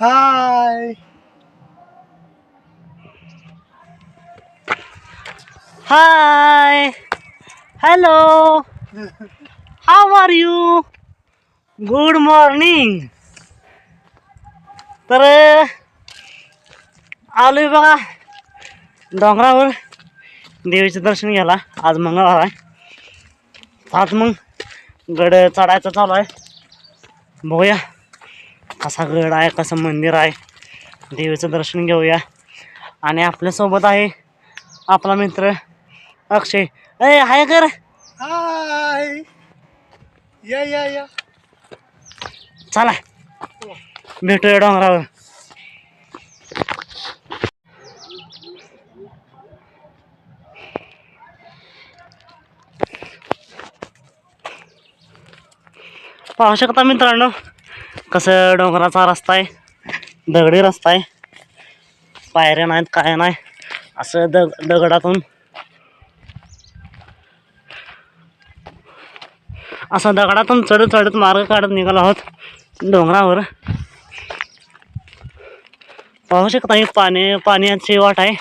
Hi hi hello how are you good morning तर आलोय बघा. डोंगरावर देवीचं दर्शन घ्यायला. आज मंगळवार आहे. आज मग गड चढायचं चालू आहे. बघूया. कसा गड आहे कसं मंदिर आहे. देवीचं दर्शन घेऊया. आणि आपल्यासोबत आहे आपला मित्र अक्षय. अय हाय कर. हाय. या या या. चला. भेटूया डोंगरावर. पाहू शकता मित्रांनो कसं डोंगराचा रस्ता आहे दगडी रस्ता आहे पायऱ्या नाहीत काय नाही असं दग दगडातून. असं दगडातून चढत चढत मार्ग काढत निघालो आहोत डोंगरावर. पाहू शकता ही पाणी पाण्याची वाट आहे.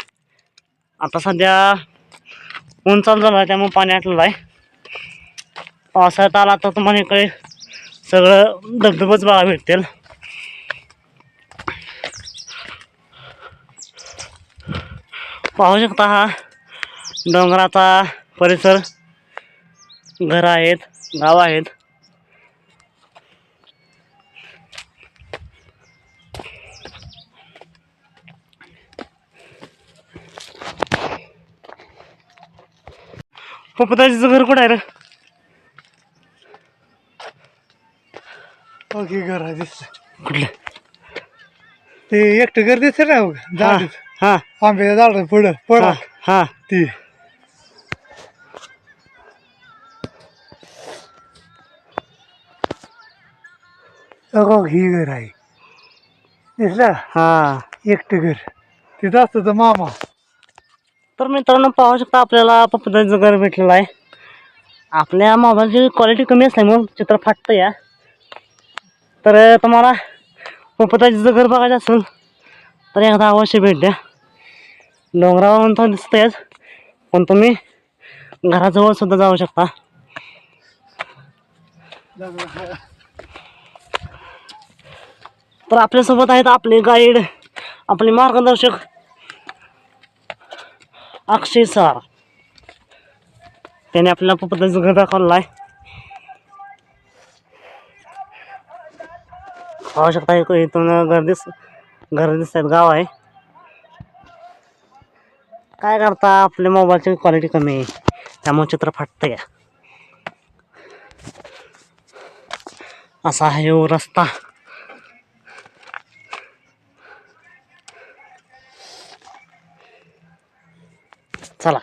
आता सध्या ऊन चालू आहे त्यामुळे पाणी आटलेलं आहे. पावसाळ्यात आला तर तुम्हाला इकडे सगळं धबधबच बघा भेटतील. पाहू शकता हा डोंगराचा परिसर. घर आहेत गाव आहेत. पोपटाजीचं घर कुठं आहे रे? ओके घर आहे दिसत कुठलं? ते एकटं घर दिसत ना हा झाड. हा. आंब्याच्या झाड पुढं पडा हा ती. अगो ही घर आहे. दिसलं? हा. एकटं घर. तिथं असतं तर मामा. तर मित्रांनो पाहू शकता आपल्याला पपदाचं घर भेटलेलं आहे. आपल्या मोबाईलची क्वालिटी कमी असल्यामुळं चित्र फाटतं या तर तुम्हाला पपदाचं जर घर बघायचं असेल तर एकदा अवश्य भेट द्या. डोंगरावरून तर दिसतंयच पण तुम्ही घराजवळ सुद्धा जाऊ शकता. तर आपल्यासोबत आहेत आपले गाईड आपले मार्गदर्शक अक्षय सर त्याने आपल्याला पपदाचं घर दाखवलं आहे. पाहू शकता इथून घर दिस आहेत. गाव आहे. काय करता? आपल्या मोबाईलची क्वालिटी कमी आहे. त्यामुळे चित्र फाटतं या असा आहे हो रस्ता. चला.